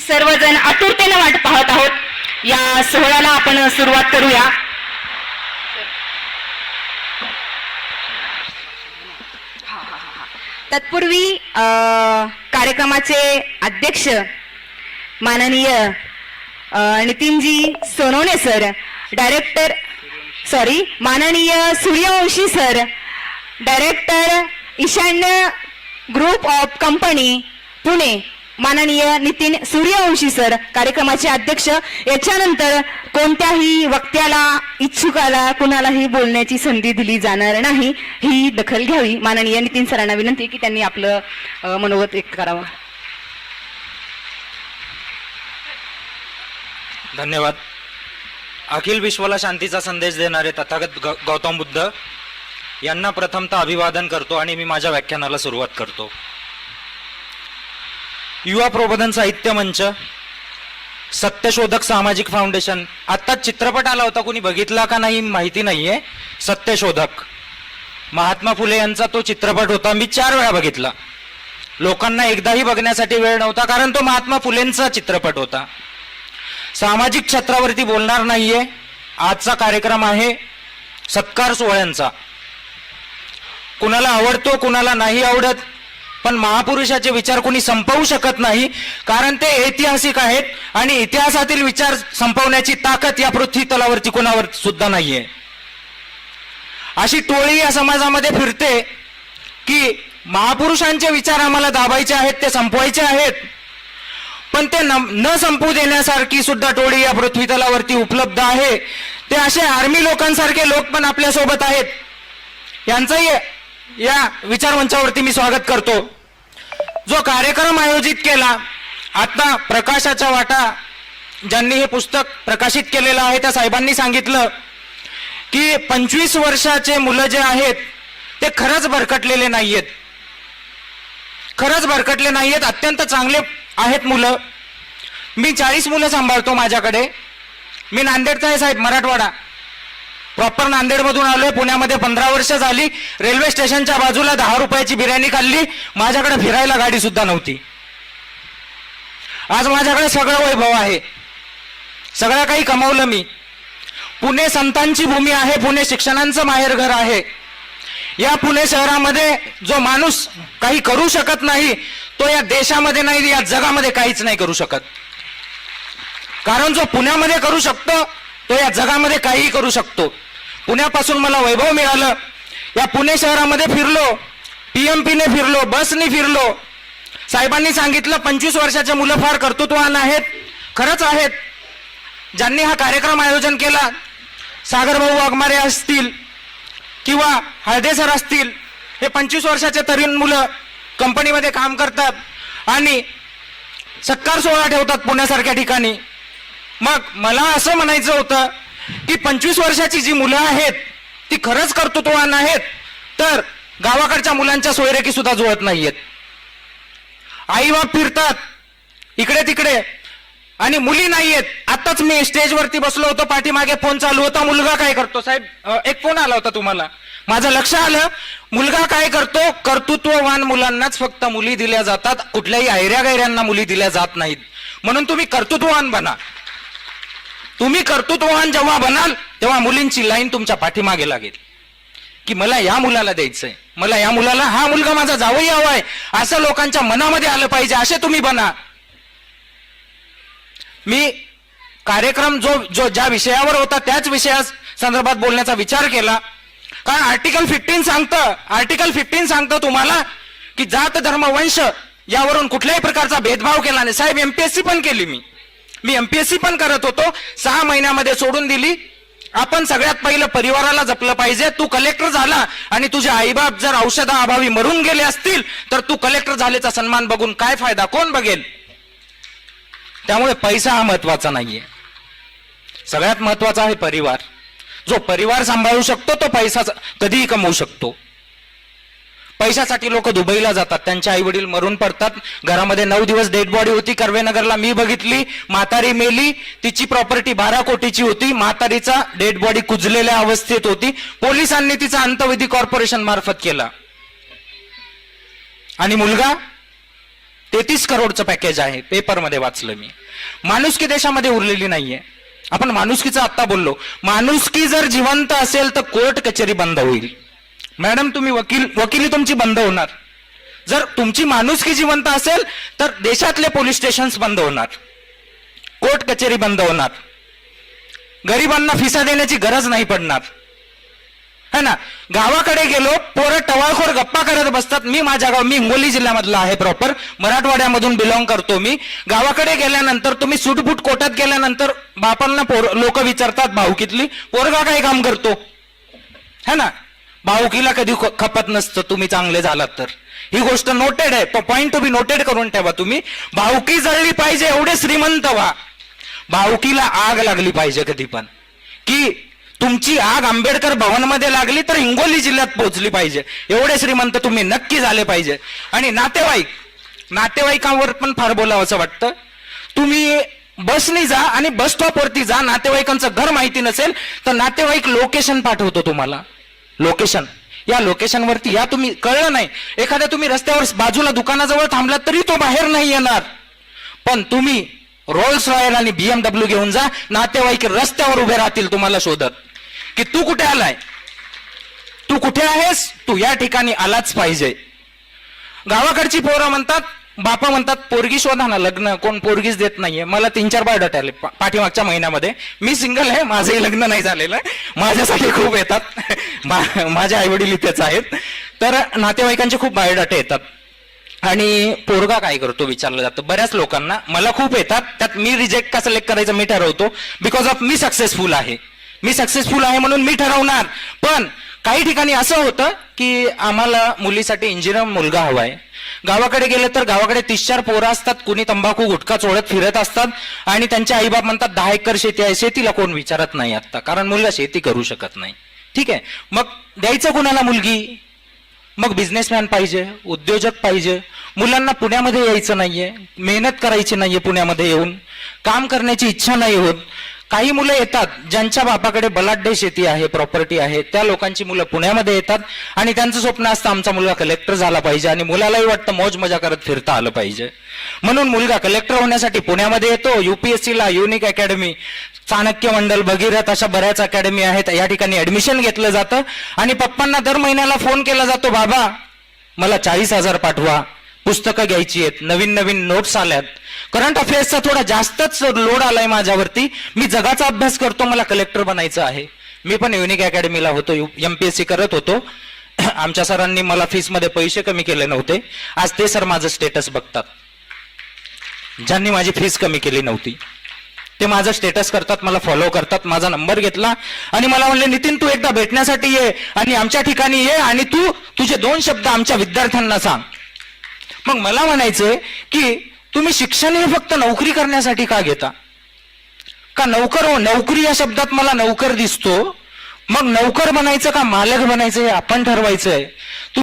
सर्वजण आतुरतेने वाट पाहत आहोत. या सोहळ्याला आपण सुरुवात करूया. तत्पूर्वी कार्यक्रमाचे अध्यक्ष माननीय Nitinji Sonawane sir director sorry माननीय Suryavanshi sir director Ishanya group of company Pune. माननीय नितीन सूर्यवंशी सर कार्यक्रमाचे अध्यक्ष याच्यानंतर कोणत्याही वक्त्याला इच्छुकाला कुणालाही बोलण्याची संधी दिली जाणार नाही ही दखल घ्यावी. माननीय नितीन सरांना विनंती की त्यांनी आपलं मनोगत व्यक्त करावं. धन्यवाद. अखिल विश्वाला शांतीचा संदेश देणारे तथागत गौतम बुद्ध यांना प्रथमतः अभिवादन करतो आणि मी माझ्या व्याख्यानाला सुरुवात करतो. युवा प्रबोधन साहित्य मंच सत्यशोधक सामाजिक फाउंडेशन आत्ताच चित्रपट आला होता कोणी बघितला का नाही माहिती नाहीये. सत्यशोधक. महात्मा फुले यांचा तो चित्रपट होता मी चार वेळा बघितला. लोकांना एकदाही बघण्यासाठी वेळ नव्हता कारण तो महात्मा फुलेंचा चित्रपट होता. सामाजिक क्षेत्रावरती बोलणार नाहीये. आजचा कार्यक्रम आहे सत्कार सोहळ्यांचा. कुणाला आवडतो कुणाला नाही आवडत पण महापुरुषाचे विचार कोणी संपवू शकत नाही कारण ते ऐतिहासिक आहेत आणि इतिहासातील विचार संपवण्याची ताकद या पृथ्वी तलावरती कोणावर सुद्धा नाहीये. अशी टोळी या समाजामध्ये फिरते की महापुरुषांचे विचार आम्हाला दाबायचे आहेत ते संपवायचे आहेत पण ते न न संपू देण्यासारखी सुद्धा टोळी या पृथ्वी तलावरती उपलब्ध आहे. ते असे आर्मी लोकांसारखे लोक पण आपल्यासोबत आहेत. यांचंही या विचारमंचावरती मी स्वागत करतो. जो कार्यक्रम आयोजित केला आता प्रकाशाचा वाटा ज्यांनी हे पुस्तक प्रकाशित केलेलं आहे त्या साहेबांनी सांगितलं की पंचवीस वर्षाचे मुलं जे आहेत ते खरंच भरकटलेले नाही आहेत खरंच भरकटले नाही आहेत अत्यंत चांगले आहेत मुलं. मी चाळीस मुलं सांभाळतो माझ्याकडे. मी नांदेडचा आहे साहेब मराठवाडा. प्रॉपर नांदेडमधून आलोय. पुण्यामध्ये पंधरा वर्ष झाली. रेल्वे स्टेशनच्या बाजूला दहा रुपयाची बिर्याणी खाल्ली. माझ्याकडे फिरायला गाडी सुद्धा नव्हती. आज माझ्याकडे सगळं वैभव आहे. सगळं काही कमावलं मी. पुणे संतांची भूमी आहे. पुणे शिक्षणांचं माहेरघर आहे. या पुणे शहरामध्ये जो माणूस काही करू शकत नाही तो या देशामध्ये नाही या जगामध्ये काहीच नाही करू शकत. कारण जो पुण्यामध्ये करू शकतो तो या जगामध्ये काहीही करू शकतो. पुण्यापासून मला वैभव मिळालं. या पुणे शहरामध्ये फिरलो. पीएमपीने फिरलो बसने फिरलो. साहेबांनी सांगितलं पंचवीस वर्षाचे मुलं फार कर्तृत्वान आहेत. खरंच आहेत. ज्यांनी हा कार्यक्रम आयोजन केला सागरभाऊ वाघमारे असतील किंवा हळदेसर असतील हे पंचवीस वर्षाचे तरुण मुलं कंपनीमध्ये काम करतात आणि सत्कार सोहळा ठेवतात पुण्यासारख्या ठिकाणी. मग मला असं म्हणायचं होतं की पंचवीस वर्षाची जी मुलं आहेत ती खरंच कर्तृत्ववान आहेत तर गावाकडच्या मुलांच्या सोयरेकी सुद्धा जुळत नाहीयेत. आई बाप फिरतात इकडे तिकडे आणि मुली नाहीयेत. आताच मी स्टेजवरती बसलो होतो पाठीमागे फोन चालू होता मुलगा काय करतो? साहेब एक फोन आला होता तुम्हाला. माझं लक्ष आलं मुलगा काय करतो? कर्तृत्ववान मुलांनाच फक्त मुली दिल्या जातात कुठल्याही ऐऱ्या गैऱ्यांना मुली दिल्या जात नाहीत. म्हणून तुम्ही कर्तृत्ववान बना. तुम्ही कर्तृत्ववान जेव्हा बनाल तेव्हा मुलींची लाईन तुमच्या पाठीमागे लागेल. की मला या मुलाला द्यायचंय. मला या मुलाला हा मुलगा माझा जावई हवाय असं लोकांच्या मनामध्ये आलं पाहिजे असे तुम्ही बना. मी कार्यक्रम जो जो ज्या विषयावर होता त्याच विषया संदर्भात बोलण्याचा विचार केला. कारण आर्टिकल फिफ्टीन सांगतं आर्टिकल फिफ्टीन सांगतं तुम्हाला की जात धर्म वंश यावरून कुठल्याही प्रकारचा भेदभाव केला नाही. साहेब एमपीएससी पण केली मी. मी एमपीएससी पण करत होतो. सहा महिन्यामध्ये सोडून दिली. आपण सगळ्यात पहिलं परिवाराला जपलं पाहिजे. तू कलेक्टर झाला आणि तुझे आईबाप जर औषधाअभावी मरून गेले असतील तर तू कलेक्टर झाल्याचा सन्मान बघून काय फायदा? कोण बघेल? त्यामुळे पैसा हा महत्त्वाचा नाहीये. सगळ्यात महत्त्वाचा आहे परिवार. जो परिवार सांभाळू शकतो तो पैसा कधीही कमवू शकतो. पैशासाठी लोक दुबईला जातात. त्यांचे आई वडील मरून पडतात. घरामध्ये नऊ दिवस डेड बॉडी होती. कर्वेनगरला मी बघितली. म्हातारी मेली. तिची प्रॉपर्टी बारा कोटीची होती. म्हातारीचा डेड बॉडी कुजलेल्या अवस्थेत होती. पोलिसांनी तिचा अंतविधी कॉर्पोरेशन मार्फत केला. आणि मुलगा? तेहतीस करोडचं पॅकेज आहे. पेपरमध्ये वाचलं मी. माणुसकी देशामध्ये उरलेली नाहीये. आपण माणुसकीचं आत्ता बोललो. माणुसकी जर जिवंत असेल तर कोर्ट कचेरी बंद होईल. मॅडम तुम्ही वकील वकिली तुमची बंद होणार. जर तुमची माणुसकी जिवंत असेल तर देशातले पोलीस स्टेशन्स बंद होणार. कोर्ट कचेरी बंद होणार. गरिबांना फिसा देण्याची गरज नाही पडणार. है ना? गावाकडे गेलो पोरं टवाळखोर गप्पा करत बसतात. मी माझ्या गाव मी हिंगोली जिल्ह्यामधला आहे प्रॉपर मराठवाड्यामधून बिलॉंग करतो मी. गावाकडे गेल्यानंतर तुम्ही सुटबुट कोटात गेल्यानंतर बापांना पोर लोक विचारतात भाऊकीतली पोरगा काय काम करतो? है ना? भाऊकीला कधी ख- खपत नसतं तुम्ही चांगले झालात तर. ही गोष्ट नोटेड आहे. पॉईंट टू बी नोटेड करून ठेवा तुम्ही. भाऊकी जळली पाहिजे एवढे श्रीमंत व्हा. भाऊकीला आग लागली पाहिजे कधी पण. की तुमची आग आंबेडकर भवनमध्ये लागली तर हिंगोली जिल्ह्यात पोहोचली पाहिजे. एवढे श्रीमंत तुम्ही नक्की झाले पाहिजे. आणि नातेवाईक नातेवाईकांवर पण फार बोलावं असं वाटतं. तुम्ही बसनी जा आणि बस स्टॉपवरती जा. नातेवाईकांचं घर माहिती नसेल तर नातेवाईक लोकेशन पाठवतो तुम्हाला. लोकेशन या लोकेशनवरती या तुम्ही कळलं नाही. एखाद्या तुम्ही रस्त्यावर बाजूला दुकानाजवळ थांबलात तरी तो बाहेर नाही येणार. पण तुम्ही रोल्स रॉयल आणि बीएमडब्ल्यू घेऊन जा नातेवाईक रस्त्यावर उभे राहतील तुम्हाला शोधत. की तू कुठे आलाय? तू कुठे आहेस? तू या ठिकाणी आलाच पाहिजे. गावाकडची पोरं म्हणतात बापा म्हणतात पोरगी शोधा ना लग्न कोण पोरगीच देत नाहीये. मला तीन चार बायोडाटे आले. पाठीमागच्या महिन्यामध्ये. मी सिंगल आहे माझंही लग्न नाही झालेलं. माझ्यासाठी खूप येतात. माझ्या माझे इथेच आहेत. तर नातेवाईकांचे खूप बायोडाटे येतात. आणि पोरगा काय करतो विचारलं जातं. बऱ्याच लोकांना मला खूप येतात. त्यात मी रिजेक्ट का सिलेक्ट करायचं मी ठरवतो. बिकॉज ऑफ मी सक्सेसफुल आहे. मी सक्सेसफुल आहे म्हणून मी ठरवणार. पण काही ठिकाणी असं होतं की आम्हाला मुलीसाठी इंजिनियर मुलगा हवाय. गावाकडे गेले तर गावाकडे तीस चार पोरं असतात कुणी तंबाखू गुटखा चोळत फिरत असतात आणि त्यांचे आईबाप म्हणतात दहा एकर शेती आहे शेतीला कोण विचारत नाही आता कारण मुलगा शेती करू शकत नाही. ठीक आहे. मग द्यायचं कुणाला मुलगी? मग बिझनेसमॅन पाहिजे उद्योजक पाहिजे. मुलांना पुण्यामध्ये यायचं नाहीये मेहनत करायची नाहीये पुण्यामध्ये येऊन. काम करण्याची इच्छा नाही होत. काही मुलं येतात ज्यांच्या बापाकडे बलाढ्य शेती आहे प्रॉपर्टी आहे त्या लोकांची मुलं पुण्यामध्ये येतात आणि त्यांचं स्वप्न असतं आमचा मुलगा कलेक्टर झाला पाहिजे आणि मुलालाही वाटतं मौज मजा करत फिरता आलं पाहिजे. म्हणून मुलगा कलेक्टर होण्यासाठी पुण्यामध्ये येतो युपीएससीला युनिक अकॅडमी चाणक्य मंडल भगीरथ अशा बऱ्याच अकॅडमी आहेत या ठिकाणी ऍडमिशन घेतलं जातं आणि पप्पांना दर महिन्याला फोन केला जातो बाबा मला चाळीस हजार पाठवा. पुस्तकं घ्यायची आहेत नवीन नवीन नोट्स आल्यात करंट अफेअर्सचा थोडा जास्तच लोड आलाय माझ्यावरती. मी जगाचा अभ्यास करतो मला कलेक्टर बनायचं आहे. मी पण युनिक अकॅडमीला होतो एमपीएससी करत होतो. आमच्या सरांनी मला फीसमध्ये पैसे कमी केले नव्हते. आज ते सर माझं स्टेटस बघतात. ज्यांनी माझी फीस कमी केली नव्हती. ते माझं स्टेटस करतात मला फॉलो करतात माझा नंबर घेतला. आणि मला म्हणले नितीन तू एकदा भेटण्यासाठी ये आणि आमच्या ठिकाणी ये आणि तू तुझे दोन शब्द आमच्या विद्यार्थ्यांना सांग. मग मला म्हणायचंय की तुम्ही शिक्षण हे फक्त नोकरी करण्यासाठी का घेता? का नौकर हो नोकरी या शब्दात मला नौकर दिसतो? मग नौकर बनायचं का मालक बनायचं हे आपण ठरवायचं आहे